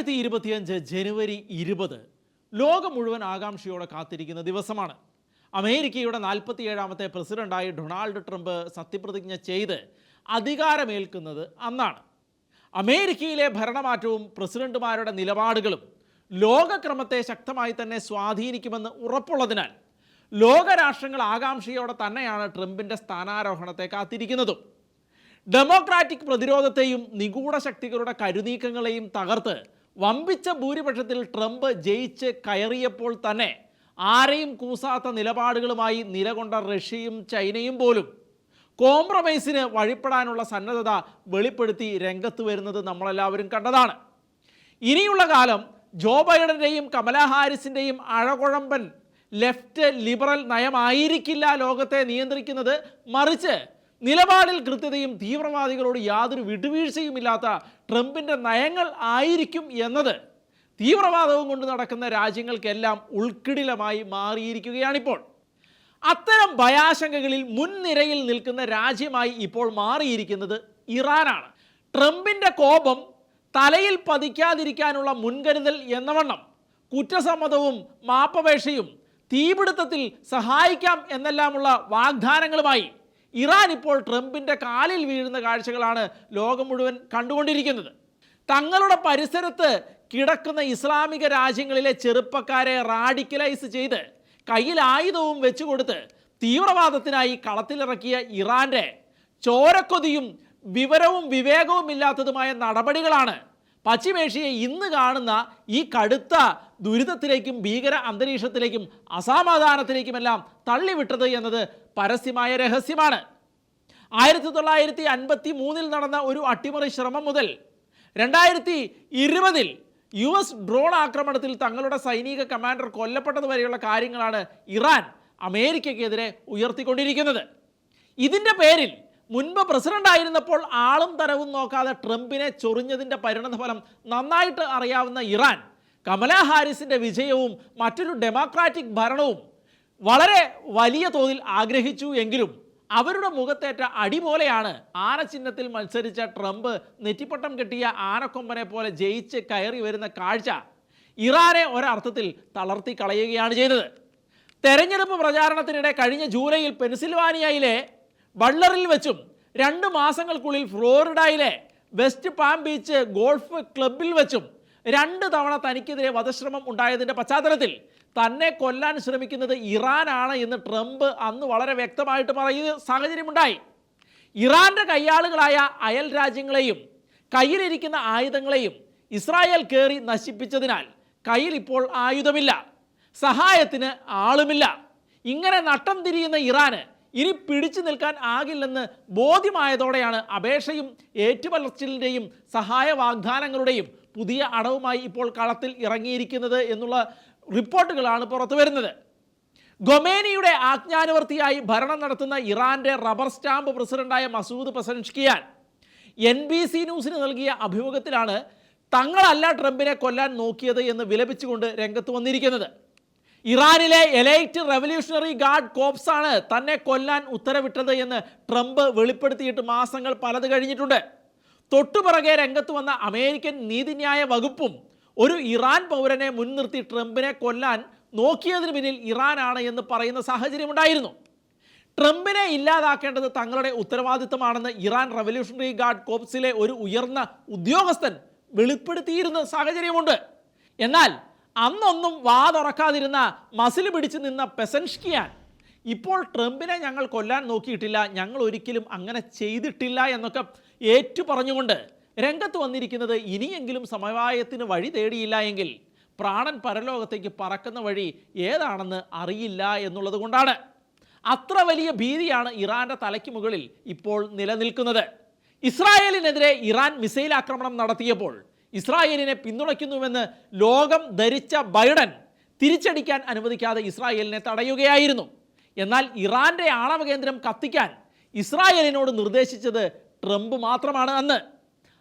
രണ്ടായിരത്തി ഇരുപത്തിയഞ്ച് ജനുവരി ഇരുപത് ലോകം മുഴുവൻ ആകാംക്ഷയോടെ കാത്തിരിക്കുന്ന ദിവസമാണ്. അമേരിക്കയുടെ നാൽപ്പത്തിയേഴാമത്തെ പ്രസിഡന്റായി ഡൊണാൾഡ് ട്രംപ് സത്യപ്രതിജ്ഞ ചെയ്ത് അധികാരമേൽക്കുന്നത് അന്നാണ്. അമേരിക്കയിലെ ഭരണമാറ്റവും പ്രസിഡന്റുമാരുടെ നിലപാടുകളും ലോകക്രമത്തെ ശക്തമായി തന്നെ സ്വാധീനിക്കുമെന്ന് ഉറപ്പുള്ളതിനാൽ ലോകരാഷ്ട്രങ്ങൾ ആകാംക്ഷയോടെ തന്നെയാണ് ട്രംപിന്റെ സ്ഥാനാരോഹണത്തെ കാത്തിരിക്കുന്നതും. ഡെമോക്രാറ്റിക് പ്രതിരോധത്തെയും നിഗൂഢ ശക്തികളുടെ കരുനീക്കങ്ങളെയും തകർത്ത് വമ്പിച്ച ഭൂരിപക്ഷത്തിൽ ട്രംപ് ജയിച്ച് കയറിയപ്പോൾ തന്നെ ആരെയും കൂസാത്ത നിലപാടുകളുമായി നിലകൊണ്ട റഷ്യയും ചൈനയും പോലും കോംപ്രമൈസിന് വഴിപ്പെടാനുള്ള സന്നദ്ധത വെളിപ്പെടുത്തി രംഗത്ത് വരുന്നത് നമ്മളെല്ലാവരും കണ്ടതാണ്. ഇനിയുള്ള കാലം ജോ ബൈഡന്റെയും കമലാ ഹാരിസിന്റെയും അഴകുഴമ്പൻ ലെഫ്റ്റ് ലിബറൽ നയമായിരിക്കില്ല ലോകത്തെ നിയന്ത്രിക്കുന്നത്. മറിച്ച് നിലപാടിൽ കൃത്യതയും തീവ്രവാദികളോട് യാതൊരു വിട്ടുവീഴ്ചയുമില്ലാത്ത ട്രംപിന്റെ നയങ്ങൾ ആയിരിക്കും എന്നത് തീവ്രവാദവും കൊണ്ട് നടക്കുന്ന രാജ്യങ്ങൾക്കെല്ലാം ഉൾക്കിടിലമായി മാറിയിരിക്കുകയാണിപ്പോൾ. അത്തരം ഭയാശങ്കകളിൽ മുൻനിരയിൽ നിൽക്കുന്ന രാജ്യമായി ഇപ്പോൾ മാറിയിരിക്കുന്നത് ഇറാനാണ്. ട്രംപിന്റെ കോപം തലയിൽ പതിക്കാതിരിക്കാനുള്ള മുൻകരുതൽ എന്നവണ്ണം കുറ്റസമ്മതവും മാപ്പപേക്ഷയും തീപിടുത്തത്തിൽ സഹായിക്കാം എന്നെല്ലാമുള്ള വാഗ്ദാനങ്ങളുമായി ഇറാൻ ഇപ്പോൾ ട്രംപിന്റെ കാലിൽ വീഴുന്ന കാഴ്ചകളാണ് ലോകം മുഴുവൻ കണ്ടുകൊണ്ടിരിക്കുന്നത്. തങ്ങളുടെ പരിസരത്ത് കിടക്കുന്ന ഇസ്ലാമിക രാജ്യങ്ങളിലെ ചെറുപ്പക്കാരെ റാഡിക്കലൈസ് ചെയ്ത് കയ്യിൽ ആയുധവും വെച്ചു കൊടുത്ത് തീവ്രവാദത്തിനായി കളത്തിലിറക്കിയ ഇറാന്റെ ചോരക്കൊതിയും വിവരവും വിവേകവും ഇല്ലാത്തതുമായ നടപടികളാണ് പശ്ചിമേഷ്യയെ ഇന്ന് കാണുന്ന ഈ കടുത്ത ദുരിതത്തിലേക്കും ഭീകര അന്തരീക്ഷത്തിലേക്കും അസമാധാനത്തിലേക്കുമെല്ലാം തള്ളിവിട്ടത് എന്നത് പരസ്യമായ രഹസ്യമാണ്. ആയിരത്തി തൊള്ളായിരത്തി അൻപത്തി മൂന്നിൽ നടന്ന ഒരു അട്ടിമറി ശ്രമം മുതൽ രണ്ടായിരത്തി ഇരുപതിൽ യു എസ് ഡ്രോൺ ആക്രമണത്തിൽ തങ്ങളുടെ സൈനിക കമാൻഡർ കൊല്ലപ്പെട്ടതുവരെയുള്ള കാര്യങ്ങളാണ് ഇറാൻ അമേരിക്കയ്ക്കെതിരെ ഉയർത്തിക്കൊണ്ടിരിക്കുന്നത്. ഇതിന്റെ പേരിൽ മുൻപ് പ്രസിഡന്റ് ആയിരുന്നപ്പോൾ ആളും തരവും നോക്കാതെ ട്രംപിനെ ചൊറിഞ്ഞതിന്റെ പരിണതഫലം നന്നായിട്ട് അറിയാവുന്ന ഇറാൻ കമലാ ഹാരിസിന്റെ വിജയവും മറ്റൊരു ഡെമോക്രാറ്റിക് ഭരണവും വളരെ വലിയ തോതിൽ ആഗ്രഹിച്ചു എങ്കിലും അവരുടെ മുഖത്തേറ്റ അടി പോലെയാണ് ആനചിഹ്നത്തിൽ മത്സരിച്ച ട്രംപ് നെറ്റിപ്പട്ടം കെട്ടിയ ആനക്കൊമ്പനെ പോലെ ജയിച്ച് കയറി വരുന്ന കാഴ്ച ഇറാനെ ഒരർത്ഥത്തിൽ തളർത്തി കളയുകയാണ് ചെയ്തത്. തെരഞ്ഞെടുപ്പ് പ്രചാരണത്തിനിടെ കഴിഞ്ഞ ജൂലൈയിൽ പെൻസിൽവാനിയയിലെ ബള്ളറിൽ വെച്ചും രണ്ട് മാസങ്ങൾക്കുള്ളിൽ ഫ്ലോറിഡയിലെ വെസ്റ്റ് പാം ബീച്ച് ഗോൾഫ് ക്ലബിൽ വെച്ചും രണ്ട് തവണ തനിക്കെതിരെ വധശ്രമം ഉണ്ടായതിന്റെ പശ്ചാത്തലത്തിൽ തന്നെ കൊല്ലാൻ ശ്രമിക്കുന്നത് ഇറാനാണ് എന്ന് ട്രംപ് അന്ന് വളരെ വ്യക്തമായിട്ട് പറയുന്ന സാഹചര്യമുണ്ടായി. ഇറാന്റെ കയ്യാളുകളായ അയൽ രാജ്യങ്ങളെയും കയ്യിലിരിക്കുന്ന ആയുധങ്ങളെയും ഇസ്രായേൽ കയറി നശിപ്പിച്ചതിനാൽ കയ്യിൽ ഇപ്പോൾ ആയുധമില്ല സഹായത്തിന് ആളുമില്ല. ഇങ്ങനെ നട്ടം തിരിയുന്ന ഇറാന് ഇനി പിടിച്ചു നിൽക്കാൻ ആകില്ലെന്ന് ബോധ്യമായതോടെയാണ് അപേക്ഷയും ഏറ്റുപലർച്ചിലിന്റെയും സഹായ വാഗ്ദാനങ്ങളുടെയും പുതിയ അടവുമായി ഇപ്പോൾ കളത്തിൽ ഇറങ്ങിയിരിക്കുന്നത് എന്നുള്ള റിപ്പോർട്ടുകളാണ് പുറത്തു വരുന്നത്. ഗൊമേനിയുടെ ആജ്ഞാനുവർത്തിയായി ഭരണം നടത്തുന്ന ഇറാന്റെ റബ്ബർ സ്റ്റാമ്പ് പ്രസിഡന്റായ Masoud Pezeshkian N B C ന്യൂസിന് നൽകിയ അഭിമുഖത്തിലാണ് തങ്ങളല്ല ട്രംപിനെ കൊല്ലാൻ നോക്കിയത് എന്ന് വിലപിച്ചുകൊണ്ട് രംഗത്ത് വന്നിരിക്കുന്നത്. ഇറാനിലെ എലൈറ്റ് റെവല്യൂഷണറി ഗാർഡ് കോപ്സ് ആണ് തന്നെ കൊല്ലാൻ ഉത്തരവിട്ടത് എന്ന് ട്രംപ് വെളിപ്പെടുത്തിയിട്ട് മാസങ്ങൾ പലത് കഴിഞ്ഞിട്ടുണ്ട്. തൊട്ടുപിറകെ രംഗത്ത് വന്ന അമേരിക്കൻ നീതിന്യായ വകുപ്പും ഒരു ഇറാൻ പൗരനെ മുൻനിർത്തി ട്രംപിനെ കൊല്ലാൻ നോക്കിയതിന് പിന്നിൽ ഇറാനാണ് എന്ന് പറയുന്ന സാഹചര്യമുണ്ടായിരുന്നു. ട്രംപിനെ ഇല്ലാതാക്കേണ്ടത് തങ്ങളുടെ ഉത്തരവാദിത്തമാണെന്ന് ഇറാൻ റവല്യൂഷണറി ഗാർഡ് കോപ്സിലെ ഒരു ഉയർന്ന ഉദ്യോഗസ്ഥൻ വെളിപ്പെടുത്തിയിരുന്ന സാഹചര്യമുണ്ട്. എന്നാൽ അന്നൊന്നും വാതുറക്കാതിരുന്ന മസിൽ പിടിച്ചു നിന്ന പെസൻഷ്കിയാൻ ഇപ്പോൾ ട്രംപിനെ ഞങ്ങൾ കൊല്ലാൻ നോക്കിയിട്ടില്ല ഞങ്ങൾ ഒരിക്കലും അങ്ങനെ ചെയ്തിട്ടില്ല എന്നൊക്കെ ഏറ്റു പറഞ്ഞുകൊണ്ട് രംഗത്ത് വന്നിരിക്കുന്നത് ഇനിയെങ്കിലും സമവായത്തിന് വഴി തേടിയില്ല എങ്കിൽ പ്രാണൻ പരലോകത്തേക്ക് പറക്കുന്ന വഴി ഏതാണെന്ന് അറിയില്ല എന്നുള്ളത് കൊണ്ടാണ്. അത്ര വലിയ ഭീതിയാണ് ഇറാന്റെ തലയ്ക്ക് മുകളിൽ ഇപ്പോൾ നിലനിൽക്കുന്നത്. ഇസ്രായേലിനെതിരെ ഇറാൻ മിസൈൽ ആക്രമണം നടത്തിയപ്പോൾ ഇസ്രായേലിനെ പിന്തുണയ്ക്കുന്നുവെന്ന് ലോകം ധരിച്ച ബൈഡൻ തിരിച്ചടിക്കാൻ അനുവദിക്കാതെ ഇസ്രായേലിനെ തടയുകയായിരുന്നു. എന്നാൽ ഇറാന്റെ ആണവ കേന്ദ്രം കത്തിക്കാൻ ഇസ്രായേലിനോട് നിർദ്ദേശിച്ചത് ട്രംപ് മാത്രമാണ് അന്ന്.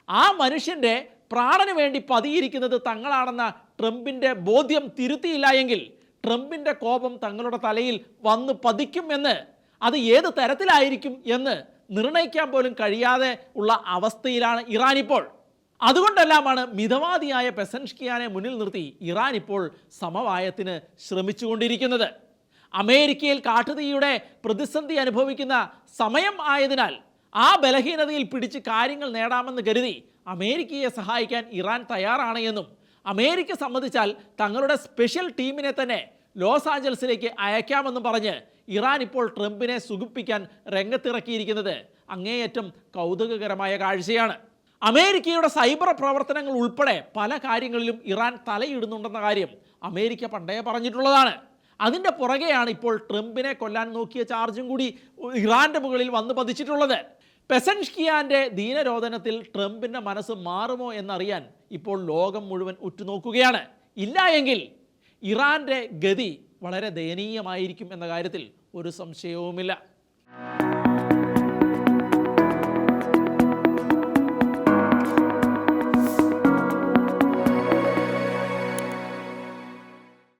ആ മനുഷ്യന്റെ പ്രാണന് വേണ്ടി പതിയിരിക്കുന്നത് തങ്ങളാണെന്ന ട്രംപിന്റെ ബോധ്യം തിരുത്തിയില്ല എങ്കിൽ ട്രംപിന്റെ കോപം തങ്ങളുടെ തലയിൽ വന്ന് പതിക്കും എന്ന് അത് ഏത് തരത്തിലായിരിക്കും എന്ന് നിർണയിക്കാൻ പോലും കഴിയാതെ ഉള്ള അവസ്ഥയിലാണ് ഇറാൻ ഇപ്പോൾ. അതുകൊണ്ടെല്ലാമാണ് മിതവാദിയായ പെസൻഷ്കിയാനെ മുന്നിൽ നിർത്തി ഇറാൻ ഇപ്പോൾ സമവായത്തിന് ശ്രമിച്ചുകൊണ്ടിരിക്കുന്നത്. അമേരിക്കയിൽ കാട്ടുതീയുടെ പ്രതിസന്ധി അനുഭവിക്കുന്ന സമയം ആയതിനാൽ ആ ബലഹീനതയിൽ പിടിച്ച് കാര്യങ്ങൾ നേടാമെന്ന് കരുതി അമേരിക്കയെ സഹായിക്കാൻ ഇറാൻ തയ്യാറാണ് എന്നും അമേരിക്ക സമ്മതിച്ചാൽ തങ്ങളുടെ സ്പെഷ്യൽ ടീമിനെ തന്നെ ലോസ് ആഞ്ചൽസിലേക്ക് അയക്കാമെന്നും പറഞ്ഞ് ഇറാൻ ഇപ്പോൾ ട്രംപിനെ സുഖിപ്പിക്കാൻ രംഗത്തിറക്കിയിരിക്കുന്നത് അങ്ങേയറ്റം കൗതുകകരമായ കാഴ്ചയാണ്. അമേരിക്കയുടെ സൈബർ പ്രവർത്തനങ്ങൾ ഉൾപ്പെടെ പല കാര്യങ്ങളിലും ഇറാൻ തലയിടുന്നുണ്ടെന്ന കാര്യം അമേരിക്ക പണ്ടേ പറഞ്ഞിട്ടുള്ളതാണ്. അതിന്റെ പുറകെയാണ് ഇപ്പോൾ ട്രംപിനെ കൊല്ലാൻ നോക്കിയ ചാർജും കൂടി ഇറാന്റെ മുകളിൽ വന്ന് പതിച്ചിട്ടുള്ളത്. പെസൻഷ്കിയാന്റെ ദീനരോധനത്തിൽ ട്രംപിന്റെ മനസ്സ് മാറുമോ എന്നറിയാൻ ഇപ്പോൾ ലോകം മുഴുവൻ ഉറ്റുനോക്കുകയാണ്. ഇല്ല എങ്കിൽ ഇറാന്റെ ഗതി വളരെ ദയനീയമായിരിക്കും എന്ന കാര്യത്തിൽ ഒരു സംശയവുമില്ല.